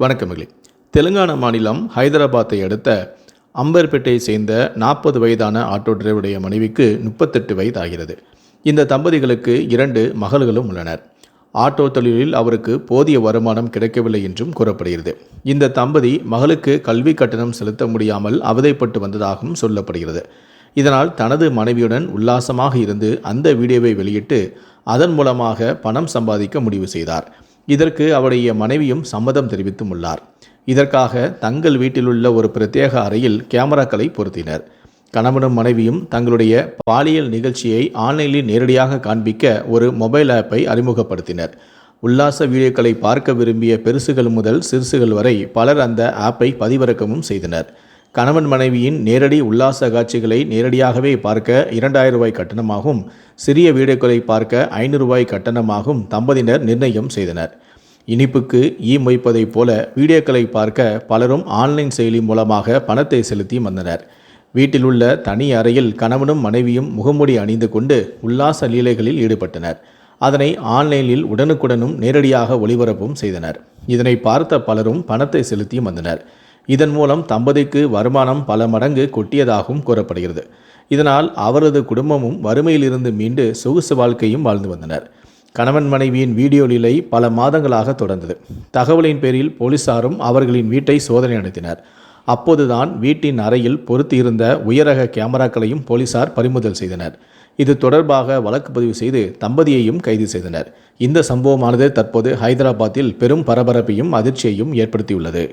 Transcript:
வணக்கமில்லை தெலுங்கானா மாநிலம் ஹைதராபாத்தை அடுத்த அம்பர்பேட்டையை சேர்ந்த நாற்பது வயதான ஆட்டோ டிரைவருடைய மனைவிக்கு முப்பத்தெட்டு வயது ஆகிறது இந்த தம்பதிகளுக்கு இரண்டு மகள்களும் உள்ளனர். ஆட்டோ தொழிலில் அவருக்கு போதிய வருமானம் கிடைக்கவில்லை என்றும் கூறப்படுகிறது. இந்த தம்பதி மகளுக்கு கல்வி கட்டணம் செலுத்த முடியாமல் அவதைப்பட்டு வந்ததாகவும் சொல்லப்படுகிறது. இதனால் தனது மனைவியுடன் உல்லாசமாக இருந்து அந்த வீடியோவை வெளியிட்டு அதன் மூலமாக பணம் சம்பாதிக்க முடிவு செய்தார். இதற்கு அவருடைய மனைவியும் சம்மதம் தெரிவித்தும் உள்ளார். இதற்காக தங்கள் வீட்டிலுள்ள ஒரு பிரத்யேக அறையில் கேமராக்களை பொருத்தினர். கணவனும் மனைவியும் தங்களுடைய பாலியல் நிகழ்ச்சியை ஆன்லைனில் நேரடியாக காண்பிக்க ஒரு மொபைல் ஆப்பை அறிமுகப்படுத்தினர். உல்லாச வீடியோக்களை பார்க்க விரும்பிய பெருசுகள் முதல் சிறுசுகள் வரை பலர் அந்த ஆப்பை பதிவிறக்கமும் செய்தனர். கணவன் மனைவியின் நேரடி உல்லாச காட்சிகளை நேரடியாகவே பார்க்க இரண்டாயிரம் ரூபாய் கட்டணமாகவும் சிறிய வீடியோக்களை பார்க்க ஐநூறு ரூபாய் கட்டணமாகவும் தம்பதியினர் நிர்ணயம் செய்தனர். இனிப்புக்கு ஈ மொய்ப்பதைப் போல வீடியோக்களை பார்க்க பலரும் ஆன்லைன் செயலி மூலமாக பணத்தை செலுத்தி வந்தனர். வீட்டில் உள்ள தனி அறையில் கணவனும் மனைவியும் முகமூடி அணிந்து கொண்டு உல்லாச லீலைகளில் ஈடுபட்டனர். அதனை ஆன்லைனில் உடனுக்குடனும் நேரடியாக ஒளிபரப்பும் செய்தனர். இதனை பார்த்த பலரும் பணத்தை செலுத்தி வந்தனர். இதன் மூலம் தம்பதிக்கு வருமானம் பல மடங்கு கொட்டியதாகவும் கூறப்படுகிறது. இதனால் அவரது குடும்பமும் வறுமையிலிருந்து மீண்டு சொகுசு வாழ்க்கையும் வாழ்ந்து வந்தனர். கணவன் மனைவியின் வீடியோ நிலை பல மாதங்களாக தொடர்ந்தது. தகவலின் பேரில் போலீசாரும் அவர்களின் வீட்டை சோதனை நடத்தினர். அப்போதுதான் வீட்டின் அறையில் பொருத்தியிருந்த உயரக கேமராக்களையும் போலீசார் பறிமுதல் செய்தனர். இது தொடர்பாக வழக்கு பதிவு செய்து தம்பதியையும் கைது செய்தனர். இந்த சம்பவமானது தற்போது ஹைதராபாத்தில் பெரும் பரபரப்பையும் அதிர்ச்சியையும் ஏற்படுத்தியுள்ளது.